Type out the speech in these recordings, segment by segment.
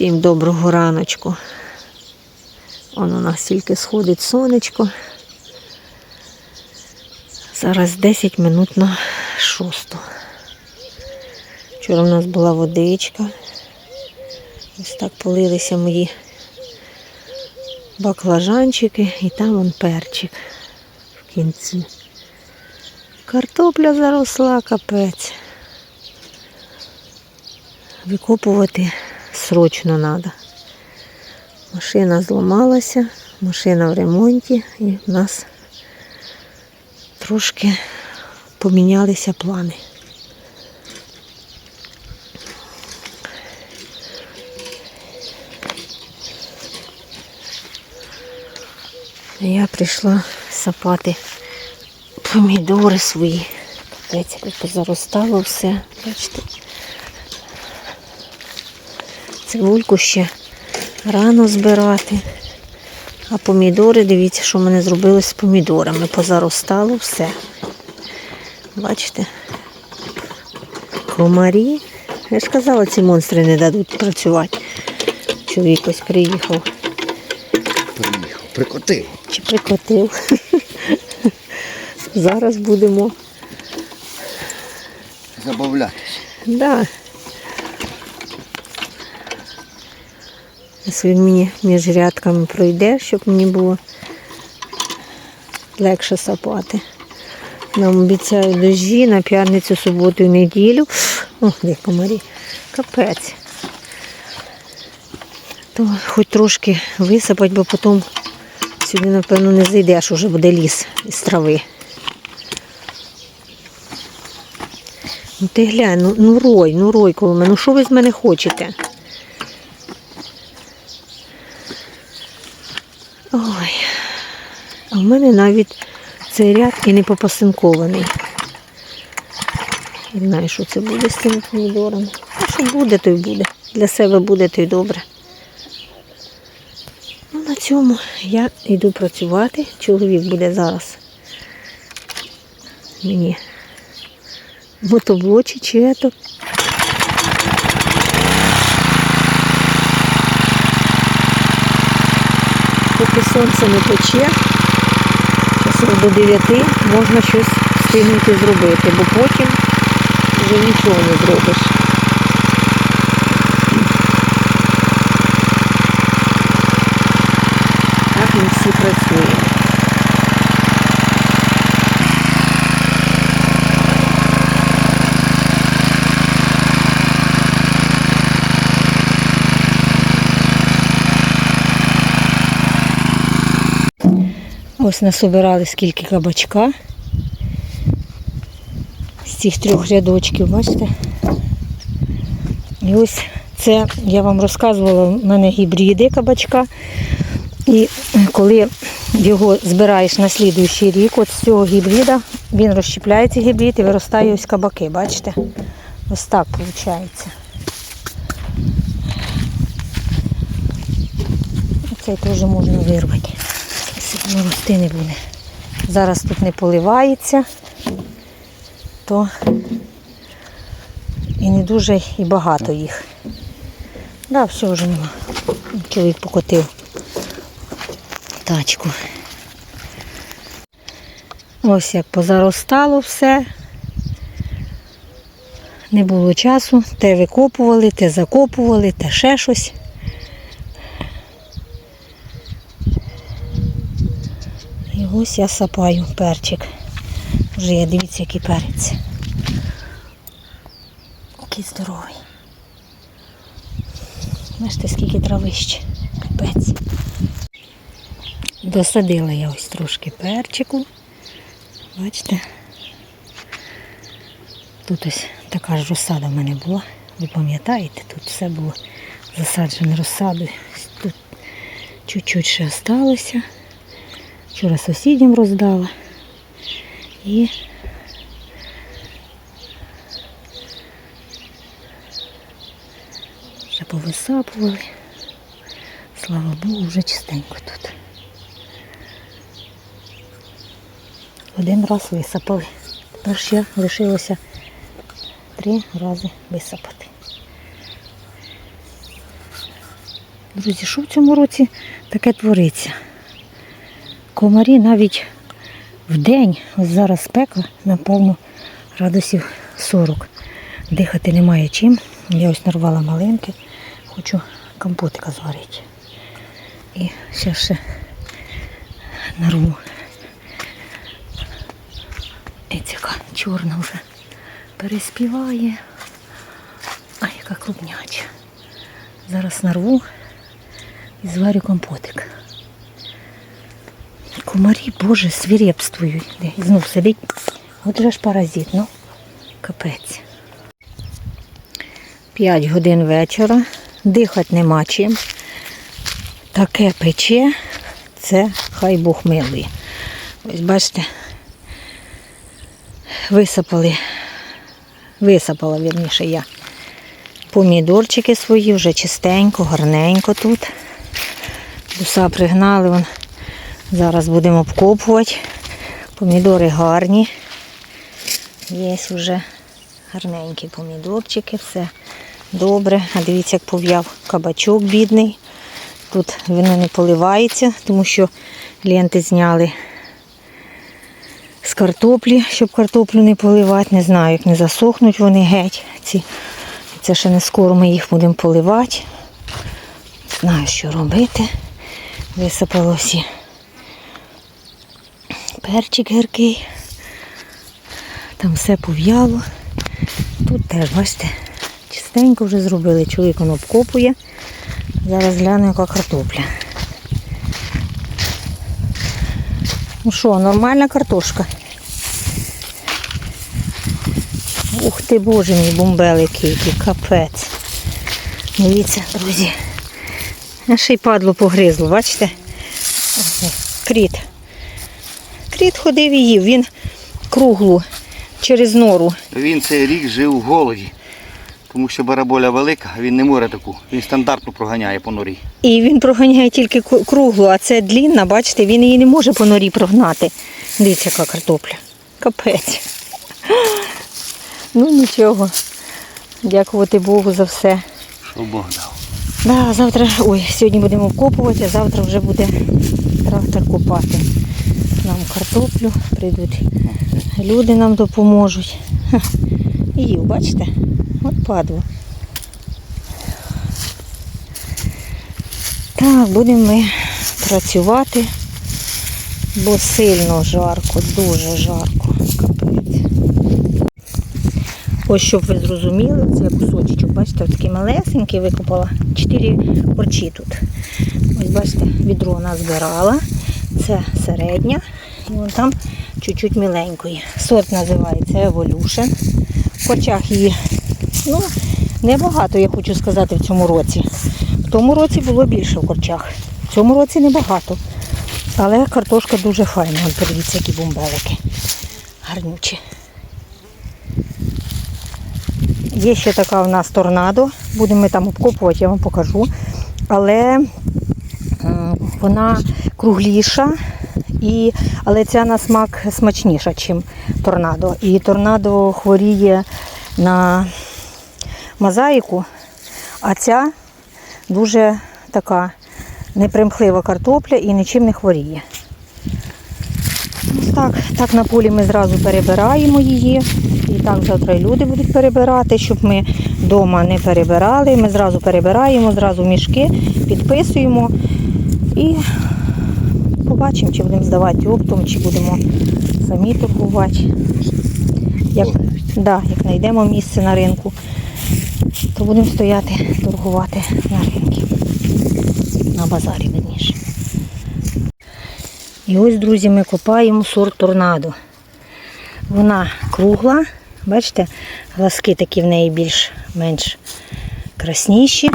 Всім доброго раночку. Он у нас тільки сходить сонечко. Зараз 10 минут на шосту. Вчора у нас була водичка. Ось так полилися мої баклажанчики і там он перчик в кінці. Картопля заросла, капець. Викопувати срочно треба. Машина зламалася, машина в ремонті і в нас трошки помінялися плани. Я прийшла сапати помідори свої. Капець, як позаростало все. Бачите? Цибульку ще рано збирати. А помідори, дивіться, що в мене зробили з помідорами. Позаростало все. Бачите? Комарі. Я ж казала, ці монстри не дадуть працювати. Чоловік ось приїхав. Приїхав, прикотив. Чи прикотив. Зараз будемо. Забавлятися. Да. Ось він мені між рядками пройде, щоб мені було легше сапати. Нам обіцяють дощі на п'ятницю, суботу і неділю. Ох, де комарі. Капець. То хоч трошки висипать, бо потім сюди, напевно, не зайдеш, уже буде ліс із трави. Ну ти глянь, ну, ну рой, ну рой коло мене. Ну що ви з мене хочете? Ой. А в мене навіть цей ряд і не попасинкований. Не знаю, що це буде з цими помідорами. А що буде, то й буде. Для себе буде, то й добре. Ну, на цьому я йду працювати. Чоловік буде зараз мені мотоблочі чи ето. Поки сонце не пече, часом до 9 можна щось встигнути зробити, бо потім вже нічого не зробиш. Так ми всі працюємо. Ось насобирали скільки кабачка. З цих трьох рядочків, бачите? І ось це я вам розказувала, в мене гібриди кабачка. І коли його збираєш на слідуючий рік, от з цього гібрида, він розщепляється гібрид і виростає ось кабаки, бачите? Ось так виходить. Цей теж можна вирвати. Сильно рости не буде. Зараз тут не поливається, то і не дуже і багато їх. Да, все вже нема. Чоловік покотив тачку. Ось як позаростало все. Не було часу, те викопували, те закопували, те ще щось. І ось я сапаю перчик. Вже є, дивіться, який перець. Який здоровий. Бачите, скільки травище. Капець. Досадила я ось трошки перчику. Бачите? Тут ось така ж розсада в мене була. Ви пам'ятаєте, тут все було засаджене розсадою. Тут чуть-чуть ще осталося. Вчора сусідям роздала. І вже повисапували. Слава Богу, вже чистенько тут. Один раз висапали. Тепер ще лишилося три рази висапати. Друзі, що в цьому році таке твориться? Комарі навіть в день, ось зараз спека, напевно, градусів 40. Дихати немає чим. Я ось нарвала малинки, хочу компотика зварити. І ще ще нарву. Яка чорна вже переспіває. Ай, яка клубняча. Зараз нарву і зварю компотик. Комарі, боже, свирепствують. Де? Знов сидить. От же ж паразит, ну, капець. П'ять годин вечора. Дихати нема чим. Таке пече, це хай Бог милує. Ось бачите, висипали, висипала, вірніше, я помідорчики свої, вже чистенько, гарненько тут. Буса пригнали, вон. Зараз будемо обкопувати. Помідори гарні. Є вже гарненькі помідорчики, все добре. А дивіться, як пов'яв кабачок бідний. Тут воно не поливається, тому що ленти зняли з картоплі, щоб картоплю не поливати. Не знаю, як не засохнуть вони геть. Ці. Це ще не скоро ми їх будемо поливати. Знаю, що робити. Висипало всі перчик гіркий. Там все пов'яло. Тут теж, бачите, чистенько вже зробили. Чоловік воно обкопує. Зараз гляну, яка картопля. Ну що, нормальна картошка. Ух ти, боже мій бомбелики, який капець. Дивіться, друзі. А ще й падло погризло, бачите? Кріт. Кріт ходив і їв, він круглу через нору. Він цей рік жив у голоді. Тому що бараболя велика, він не може таку. Він стандартно проганяє по норі. І він проганяє тільки круглу, а це длінна, бачите, він її не може по норі прогнати. Дивіться, яка картопля. Капець. Ну нічого. Дякувати Богу за все. Що Бог дав. Да, завтра, ой, сьогодні будемо вкопувати, а завтра вже буде трактор копати. Нам картоплю, прийдуть люди нам допоможуть. І бачите? От падло. Так, будемо ми працювати, бо сильно жарко, дуже жарко. Ось щоб ви зрозуміли, це кусочок, бачите, ось такий малесенький викопала. Чотири корчі тут. Ось бачите, відро назбирала. Це середня. І вон там чуть-чуть міленької. Сорт називається Evolution. В корчах її ну, небагато, я хочу сказати, в цьому році. В тому році було більше в корчах. В цьому році небагато. Але картошка дуже файна. От подивіться, які бомбелики. Гарнючі. Є ще така в нас торнадо. Будемо ми там обкопувати, я вам покажу. Але вона кругліша, і, але ця на смак смачніша, ніж торнадо. І торнадо хворіє на мозаїку, а ця дуже така непримхлива картопля і нічим не хворіє. Ось Так, так на полі ми зразу перебираємо її. І так завтра люди будуть перебирати, щоб ми вдома не перебирали. Ми зразу перебираємо, зразу мішки, підписуємо і побачимо, чи будемо здавати оптом, чи будемо самі торгувати. Як, да, як знайдемо місце на ринку, то будемо стояти, торгувати на ринку. На базарі, верніше. І ось, друзі, ми копаємо сорт торнадо. Вона кругла, бачите, глазки такі в неї більш-менш красніші,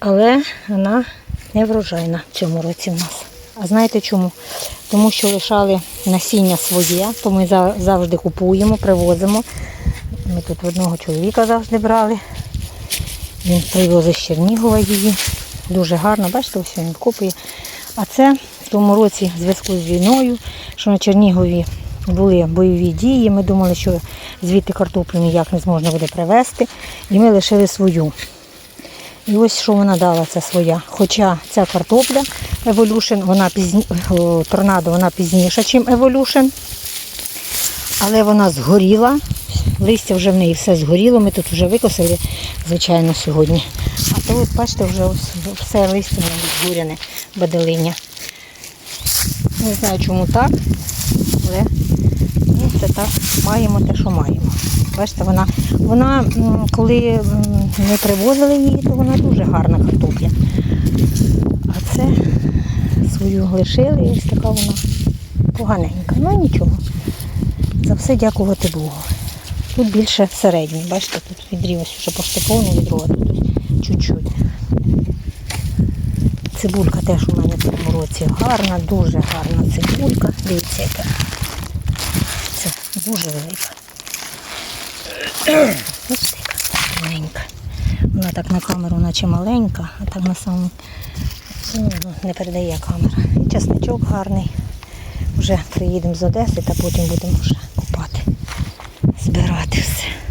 але вона не врожайна в цьому році в нас. А знаєте чому? Тому що лишали насіння своє, то ми завжди купуємо, привозимо. Ми тут одного чоловіка завжди брали. Він привозить з Чернігова її. Дуже гарно, бачите, ось він купує. А це в тому році в зв'язку з війною, що на Чернігові були бойові дії. Ми думали, що звідти картоплю ніяк не зможна буде привезти. І ми лишили свою. І ось що вона дала, це своя. Хоча ця картопля Evolution, вона пізні... торнадо вона пізніша, ніж Evolution. Але вона згоріла. Листя вже в неї все згоріло. Ми тут вже викосили, звичайно, сьогодні. А то от бачите, вже все листя згоряне, баделиння. Не знаю, чому так, але це так, маємо те, що маємо. Бачите, вона, вона коли ми привозили її, то вона дуже гарна картопля. А це свою лишили, і ось така вона поганенька. Ну нічого. За все дякувати Богу. Тут більше середній, бачите, тут відрів ось вже почти повне тут чуть-чуть. Цибулька теж у мене в цьому році гарна, дуже гарна цибулька. Дивіться, яка. Це дуже велика. Бачите, яка маленька. Вона так на камеру наче маленька, а так на самому ну, не передає камера. Часничок гарний. Вже приїдемо з Одеси та потім будемо вже купати, збирати все.